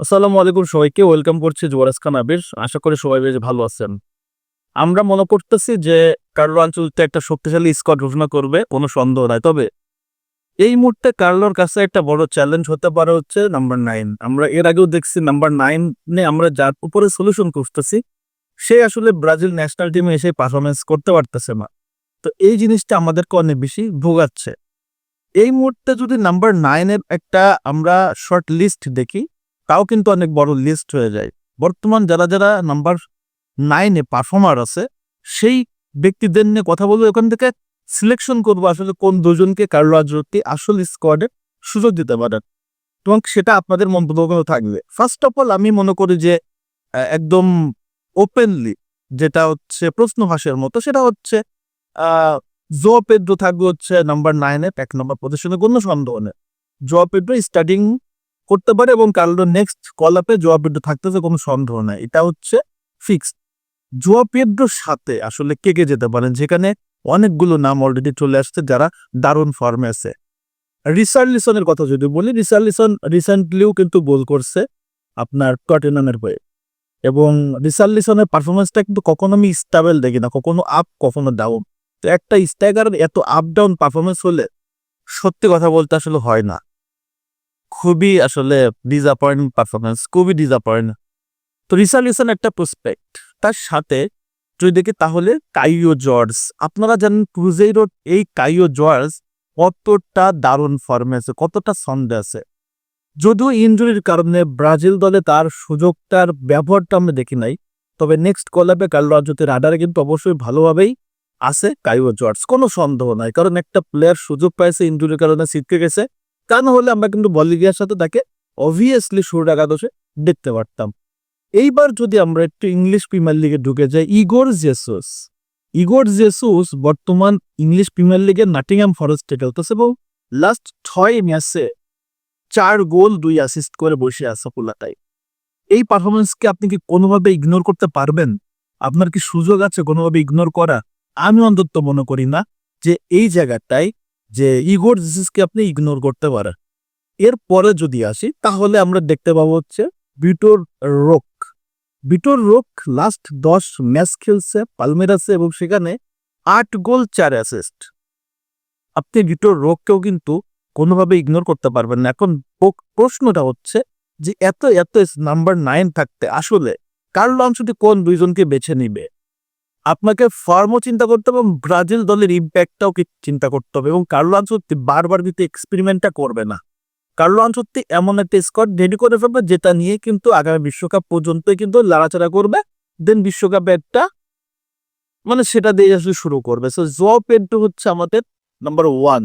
আসসালামু আলাইকুম সবাইকে, ওয়েলকাম করছি জুয়ারাজ খান আবির। আশা করি সবাই বেশ ভালো আছেন। আমরা মনে করতেছি যে কার্লো আঞ্চলতে একটা শক্তিশালী স্কোয়াড ঘোষণা করবে, কোনো সন্দেহ নাই। তবে এই মুহূর্তে কার্লোর কাছে একটা বড় চ্যালেঞ্জ হতে পারে হচ্ছে নাম্বার নাইন আমরা এর আগেও দেখছি নাম্বার নাইনে আমরা যার উপরে সলিউশন করতেছি সে আসলে ব্রাজিল ন্যাশনাল টিমে এসে পারফরমেন্স করতে পারতেছে না। তো এই জিনিসটা আমাদেরকে অনেক বেশি ভোগাচ্ছে। এই মুহূর্তে যদি নাম্বার নাইনের একটা আমরা শর্ট লিস্ট দেখি তাও কিন্তু অনেক বড় লিস্ট হয়ে যায়। বর্তমান যারা যারা নাম্বার নাইনে পারফর্মার আছে, সেই ব্যক্তিদের নিয়ে কথা বলব, ওখান থেকে সিলেকশন করব আসলে কোন দুজনকে কার্লো আজরতি আসল স্কোয়াডে সুযোগ দিতে পারেন। এবং সেটা আপনাদের মন্তব্য থাকবে। ফার্স্ট অফ অল আমি মনে করি যে একদম ওপেনলি যেটা হচ্ছে প্রশ্ন ভাষের মতো, সেটা হচ্ছে জো পেড্রো থাকবে হচ্ছে নাম্বার নাইনে এক নম্বর পজিশনে কোনো সন্দেহ নেই। জো পেড্রো স্টার্টিং করতে পারে এবং কার্লো নেক্সট কল আপে জোয়া পেড্রো থাকতেছে কোনো সন্দেহ নাই। এটা হচ্ছে ফিক্সড জোয়া পেড্রোর সাথে আসলে কে কে যেতে পারেন? যেখানে অনেকগুলো নাম অলরেডি চলে আসছে যারা দারুণ ফর্মে আছে। রিসার্লিসনের কথা যদি বলি রিসার্লিসন রিসেন্টলিও কিন্তু গোল করছে আপনার টটেনামের হয়ে। এবং রিসার্লিসনের পারফরমেন্সটা কিন্তু কখনো আমি স্টাবেল দেখি না, কখনো আপ কখনো ডাউন তো একটা স্ট্রাইকারের এত আপ ডাউন পারফরমেন্স হলে সত্যি কথা বলতে আসলে হয় না। খুবই আসলে ডিসঅ্যাপয়েন্ট পারফরমেন্স খুবই ডিসঅ্যাপয়েন্ট তো রিসালিউশন একটা প্রসপেক্ট তার সাথে যদি দেখি তাহলে কাইও জর্জ আপনারা জানেন ক্রুজেইরোর এই কাইও জর্জ কতটা দারুণ ফর্মে আছে, কতটা ছন্দে আছে। যদিও ইনজুরির কারণে ব্রাজিল দলে তার সুযোগটার ব্যবহারটা আমরা দেখি নাই, তবে নেক্সট কলাপে কার্লো আজতের রাডারে কিন্তু অবশ্যই ভালোভাবেই আছে কাইও জর্জ কোনো সন্দেহ নাই, কারণ একটা প্লেয়ার সুযোগ পাইছে ইনজুরির কারণে ছিটকে গেছে। তা না হলে আমরা কিন্তু বলিভিয়ার সাথে তাকে অবভিয়াসলি একাদশে দেখতে পারতাম। এইবার যদি আমরা একটু ইংলিশ প্রিমিয়ার লিগে ঢুকে যাই, ইগোর জেসুস। ইগোর জেসুস বর্তমান ইংলিশ প্রিমিয়ার লিগে নাটিংহাম ফরেস্টে খেলতেছে এবং লাস্ট ছয় ম্যাচে চার গোল, দুই অ্যাসিস্ট করে বসে আছে পুলাটাই এই পারফরমেন্সকে আপনি কি কোনোভাবে ইগনোর করতে পারবেন? আপনার কি সুযোগ আছে কোনোভাবে ইগনোর করা? আমি অন্তত মনে করি না যে এই জায়গাটায় যে ইগোর জেসুসকে আপনি ইগনোর করতে পারেন। এরপরে যদি আসি, তাহলে আমরা দেখতে পাবো হচ্ছে বিটোর রোক বিটোর রোক লাস্ট দশ ম্যাচ খেলছে পালমেরাসে এবং সেখানে আট গোল চার অ্যাসিস্ট আপনি বিটোর রোগকেও কিন্তু কোনোভাবে ইগনোর করতে পারবেন না। এখন প্রশ্নটা হচ্ছে যে এত এত নাম্বার নাইন থাকতে আসলে কার্লো আনসুটি কোন দুইজনকে বেছে নিবে? আপনাকে ফর্মও চিন্তা করতে হবে এবং ব্রাজিল দলের ইম্প্যাক্টটাও চিন্তা করতে হবে এবং কার্লো আনসুটি বারবার কিন্তু এক্সপেরিমেন্টটা করবে না। কার্লো আনসুটি এমন একটা স্কোয়াড রেডি করে ফেলবে যেটা নিয়ে কিন্তু আগামী বিশ্বকাপ পর্যন্তই কিন্তু লাড়াচাড়া করবে দেন বিশ্বকাপে একটা মানে সেটা দিয়ে আসলে শুরু করবে। সো জো পেন্টো হচ্ছে আমাদের নাম্বার ওয়ান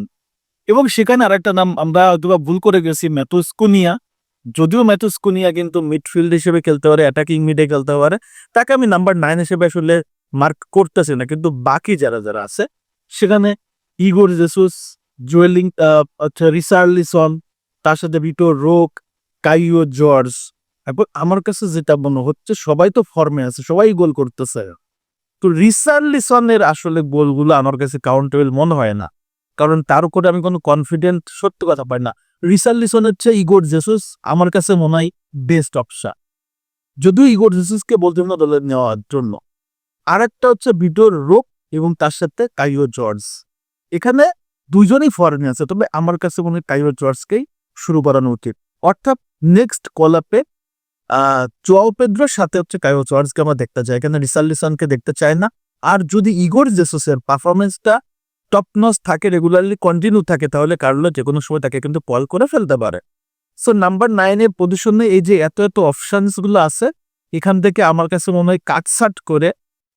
এবং সেখানে আরেকটা নাম আমরা হয়তো বা ভুল করে গেছি ম্যাথুস কুনিয়া যদিও ম্যাথুস কুনিয়া কিন্তু মিডফিল্ড হিসেবে খেলতে পারে অ্যাটাকিং মিডে খেলতে পারে, তাকে আমি নাম্বার নাইন হিসেবে আসলে মার্ক করতেছে না, কিন্তু বাকি যারা যারা আছে, সেখানে ইগোর জেসুস, জুয়েলিং আচ্ছা রিসার্লিসন তার সাথে ভিটো রোক কাইও জর্জ, এবং আমার কাছে যেটা মনে হচ্ছে, সবাই তো ফর্মে আছে, সবাই গোল করতেছে। তো রিসার্লিসনের আসলে গোলগুলো আমার কাছে কাউন্টেবল মনে হয় না, কারণ তার উপরে আমি কোনো কনফিডেন্ট সত্যি কথা পাই না। রিসার্লিসন হচ্ছে ইগোর জেসুস আমার কাছে মনে হয় বেস্ট অপশন যদিও ইগোর জেসুসকে বলতে না দলে নেওয়ার জন্য। আরেকটা হচ্ছে ভিটোর রোক এবং তার সাথে কাইও জর্জ এখানে দুইজনই ফরেনে আছে, তবে আমার কাছে মনে হয় কাইও জর্জকেই শুরু করানো উচিত। অর্থাৎ নেক্সট কলাপে জোয়াও পেদ্রোর সাথে হচ্ছে কাইও জর্জকে আমরা দেখতে চাই। এখানে রিসার্লিসনকে দেখতে চাই না। আর যদি ইগোর জেসুসের পারফরমেন্সটা টপ নস থাকে রেগুলারলি কন্টিনিউ থাকে, তাহলে কার্লো যে কোনো সময় তাকে কিন্তু পল করে ফেলতে পারে। সো নাম্বার নাইনের পজিশনে এই যে এত এত অপশনসগুলো আছে, এখান থেকে আমার কাছে মনে হয় কাটসাট করে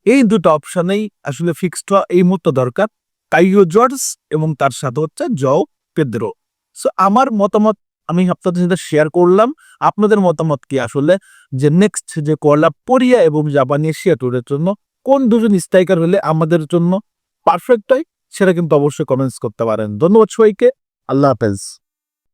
এই দুটো অপশনেই আসলে ফিক্সড হওয়া এই মুহূর্তে দরকার। কাইও জর্জ এবং তার সাথে হচ্ছে জও পেদ্রো। সো আমার মতামত আমি আপনাদের সাথে শেয়ার করলাম। আপনাদের মতামত কি আসলে? যে নেক্সট যে কলা পরিয়া এবং জাপানি এশিয়া ট্যুরের জন্য কোন দুজন স্ট্রাইকার হলে আমাদের জন্য পারফেক্ট হয়, সেটা কিন্তু অবশ্যই কমেন্টস করতে পারেন। ধন্যবাদ সবাইকে। আল্লাহ হাফেজ।